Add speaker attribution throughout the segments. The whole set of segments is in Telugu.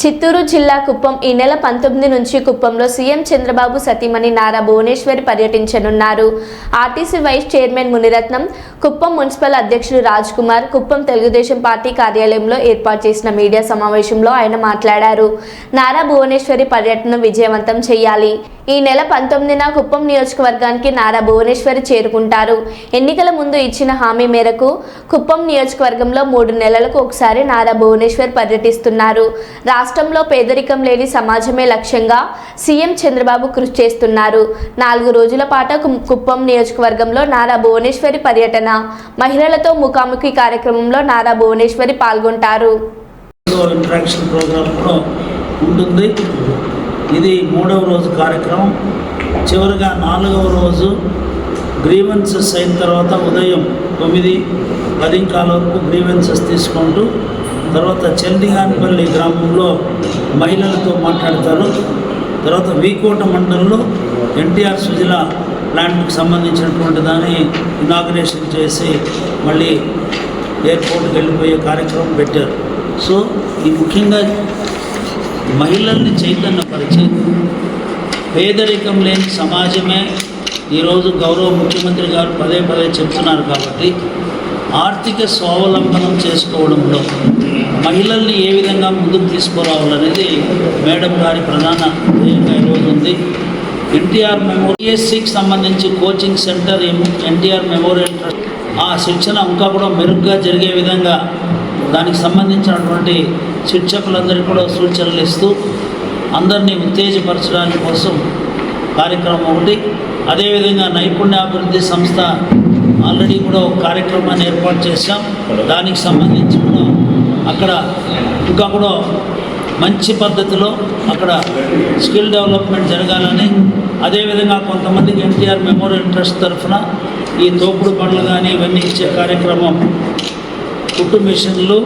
Speaker 1: చిత్తూరు జిల్లా కుప్పం ఈ నెల పంతొమ్మిది నుంచి కుప్పంలో సీఎం చంద్రబాబు సతీమణి నారా భువనేశ్వరి పర్యటించనున్నారు. RTC vice chairman Muniratnam Kuppam municipal అధ్యక్షుడు రాజ్ కుమార్ కుప్పం తెలుగుదేశం పార్టీ కార్యాలయంలో ఏర్పాటు చేసిన మీడియా సమావేశంలో ఆయన మాట్లాడారు. నారా భువనేశ్వరి పర్యటన విజయవంతం చేయాలి. ఈ నెల పంతొమ్మిదిన కుప్పం నియోజకవర్గానికి నారా భువనేశ్వరి చేరుకుంటారు. ఎన్నికల ముందు ఇచ్చిన హామీ మేరకు కుప్పం నియోజకవర్గంలో మూడు నెలలకు ఒకసారి నారా భువనేశ్వర్ పర్యటిస్తున్నారు. రాష్ట్రంలో పేదరికం లేని సమాజమే లక్ష్యంగా సీఎం చంద్రబాబు కృషి చేస్తున్నారు. నాలుగు రోజుల పాటు కుప్పం నియోజకవర్గంలో నారా భువనేశ్వరి పర్యటన మహిళలతో ముఖాముఖి కార్యక్రమంలో నారా భువనేశ్వరి పాల్గొంటారు.
Speaker 2: ఇంట్రాక్షన్ ప్రోగ్రామ్ కూడా ఉంటుంది. ఇది మూడవ రోజు కార్యక్రమం. చివరిగా నాలుగవ రోజు గ్రీవెన్సెస్ అయిన తర్వాత ఉదయం తొమ్మిది పదింకాల వరకు గ్రీవెన్సెస్ తీసుకుంటూ తర్వాత చందిగానిపల్లి గ్రామంలో మహిళలతో మాట్లాడతారు. తర్వాత వీకోట మండలంలో ఎన్టీఆర్ సుజల ప్లాంట్కి సంబంధించినటువంటి దాన్ని ఇనాగ్రేషన్ చేసి మళ్ళీ ఎయిర్పోర్ట్కి వెళ్ళిపోయే కార్యక్రమం పెట్టారు. సో ఈ ముఖ్యంగా మహిళల్ని చైతన్యపరిచి పేదరికం లేని సమాజమే ఈరోజు గౌరవ ముఖ్యమంత్రి గారు పదే పదే చెప్తున్నారు కాబట్టి ఆర్థిక స్వావలంబనం చేసుకోవడంలో మహిళల్ని ఏ విధంగా ముందుకు తీసుకురావాలనేది మేడం గారి ప్రధాన ధ్యేయంగా ఈరోజు ఉంది. ఎన్టీఆర్ మెమోరియస్సికి సంబంధించి coaching centre NTR memorial trust. ఆ శిక్షణ ఇంకా కూడా మెరుగ్గా జరిగే విధంగా దానికి సంబంధించినటువంటి శిక్షకులందరికీ కూడా సూచనలు ఇస్తూ అందరినీ ఉత్తేజపరచడానికి కోసం కార్యక్రమం ఒకటి. అదేవిధంగా నైపుణ్యాభివృద్ధి సంస్థ ఆల్రెడీ కూడా ఒక కార్యక్రమాన్ని ఏర్పాటు చేశాం. దానికి సంబంధించి కూడా అక్కడ ఇంకా కూడా మంచి పద్ధతిలో అక్కడ స్కిల్ డెవలప్మెంట్ జరగాలని అదేవిధంగా కొంతమందికి ఎన్టీఆర్ మెమోరియల్ ట్రస్ట్ తరఫున ఈ తోపుడు బండ్లు కానీ ఇవన్నీ ఇచ్చే కార్యక్రమం కుట్టు మిషన్లు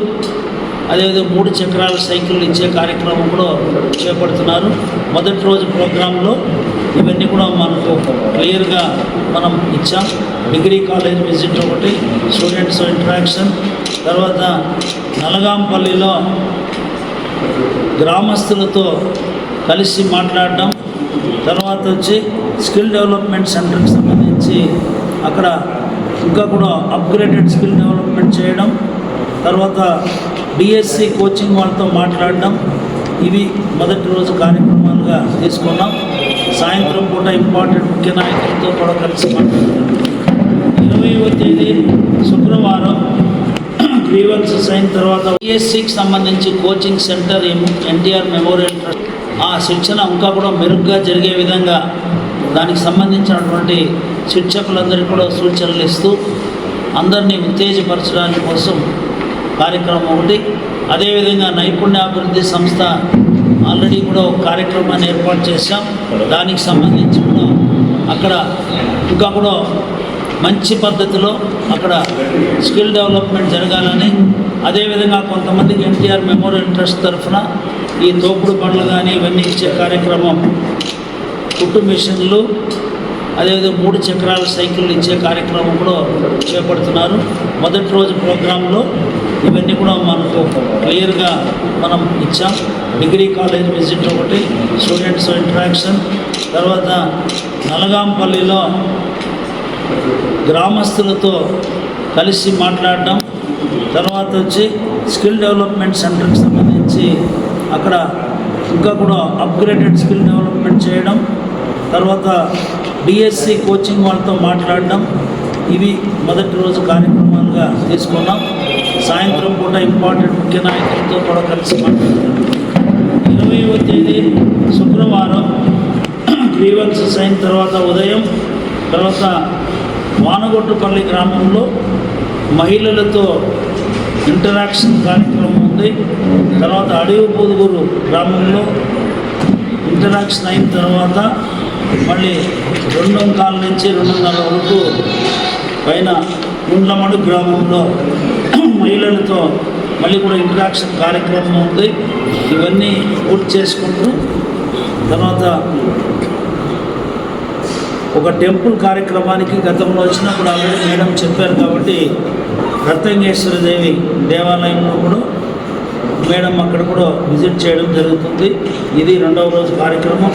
Speaker 2: అదేవిధంగా మూడు చక్రాల సైకిళ్ళు ఇచ్చే కార్యక్రమం కూడా చేపడుతున్నారు. మొదటి రోజు ప్రోగ్రాంలో ఇవన్నీ కూడా మనకు క్లియర్గా మనం ఇచ్చాం. డిగ్రీ కాలేజ్ విజిట్ ఒకటి స్టూడెంట్స్ ఇంటరాక్షన్. తర్వాత నలగాంపల్లిలో గ్రామస్తులతో కలిసి మాట్లాడడం. తర్వాత వచ్చి స్కిల్ డెవలప్మెంట్ సెంటర్కి సంబంధించి అక్కడ ఇంకా కూడా అప్గ్రేడెడ్ స్కిల్ డెవలప్మెంట్ చేయడం. తర్వాత డిఎస్సి కోచింగ్ వాళ్ళతో మాట్లాడడం ఇవి మొదటి రోజు కార్యక్రమాలుగా తీసుకున్నాం. సాయంత్రం పూట ఇంపార్టెంట్ ముఖ్య నాయకులతో కూడా కలిసి మాట్లాడుతున్నాం. ఇరవైవ తేదీ శుక్రవారం గ్రీవెన్సెస్ అయిన తర్వాత బిఎస్సికి సంబంధించి coaching centre NTR memorial trust ఆ శిక్షణ ఇంకా కూడా మెరుగ్గా జరిగే విధంగా దానికి సంబంధించినటువంటి శిక్షకులందరికీ కూడా సూచనలు ఇస్తూ అందరినీ ఉత్తేజపరచడానికి కోసం కార్యక్రమం ఒకటి అదేవిధంగా నైపుణ్యాభివృద్ధి సంస్థ ఆల్రెడీ కూడా ఒక కార్యక్రమాన్ని ఏర్పాటు చేశాం. దానికి సంబంధించి కూడా అక్కడ ఇంకా కూడా మంచి పద్ధతిలో అక్కడ స్కిల్ డెవలప్మెంట్ జరగాలని అదేవిధంగా కొంతమందికి ఎన్టీఆర్ మెమోరియల్ ట్రస్ట్ తరఫున ఈ తోపుడు బండ్లు కానీ ఇవన్నీ ఇచ్చే కార్యక్రమం కుట్టు మిషన్లు అదేవిధంగా మూడు చక్రాల సైకిళ్ళు ఇచ్చే కార్యక్రమం కూడా చేపడుతున్నారు. మొదటి రోజు ప్రోగ్రాంలో ఇవన్నీ కూడా మనకు క్లియర్గా మనం ఇచ్చాం. డిగ్రీ కాలేజ్ విజిట్ ఒకటి స్టూడెంట్స్ ఇంటరాక్షన్. తర్వాత నలగాంపల్లిలో గ్రామస్తులతో కలిసి మాట్లాడడం. తర్వాత వచ్చి స్కిల్ డెవలప్మెంట్ సెంటర్కి సంబంధించి అక్కడ ఇంకా కూడా అప్గ్రేడెడ్ స్కిల్ డెవలప్మెంట్ చేయడం. తర్వాత డిఎస్సి కోచింగ్ వాళ్ళతో మాట్లాడడం. ఇవి మొదటి రోజు కార్యక్రమాలుగా తీసుకున్నాం. సాయంత్రం పూట ఇంపార్టెంట్ ముఖ్య నాయకులతో కూడా కలిసి మాట్లాడడం ఇరవైవ తేదీ శుక్రవారం. గ్రీవెన్సెస్ అయిన తర్వాత ఉదయం తర్వాత వానగొట్టుపల్లి గ్రామంలో మహిళలతో ఇంటరాక్షన్ కార్యక్రమం ఉంది. తర్వాత అడవి పొదుగురు గ్రామంలో ఇంటరాక్షన్ అయిన తర్వాత మళ్ళీ రెండు కాల నుంచి రెండున్నర వరకు పైన గుండ్లమడు గ్రామంలో మహిళలతో మళ్ళీ కూడా ఇంటరాక్షన్ కార్యక్రమం ఉంది. ఇవన్నీ పూర్తి చేసుకుంటూ తర్వాత ఒక టెంపుల్ కార్యక్రమానికి గతంలో వచ్చినప్పుడు ఆల్రెడీ మేడం చెప్పారు కాబట్టి రత్నంగేశ్వర దేవి దేవాలయంలో కూడా మేడం అక్కడ కూడా విజిట్ చేయడం జరుగుతుంది. ఇది రెండవ రోజు కార్యక్రమం.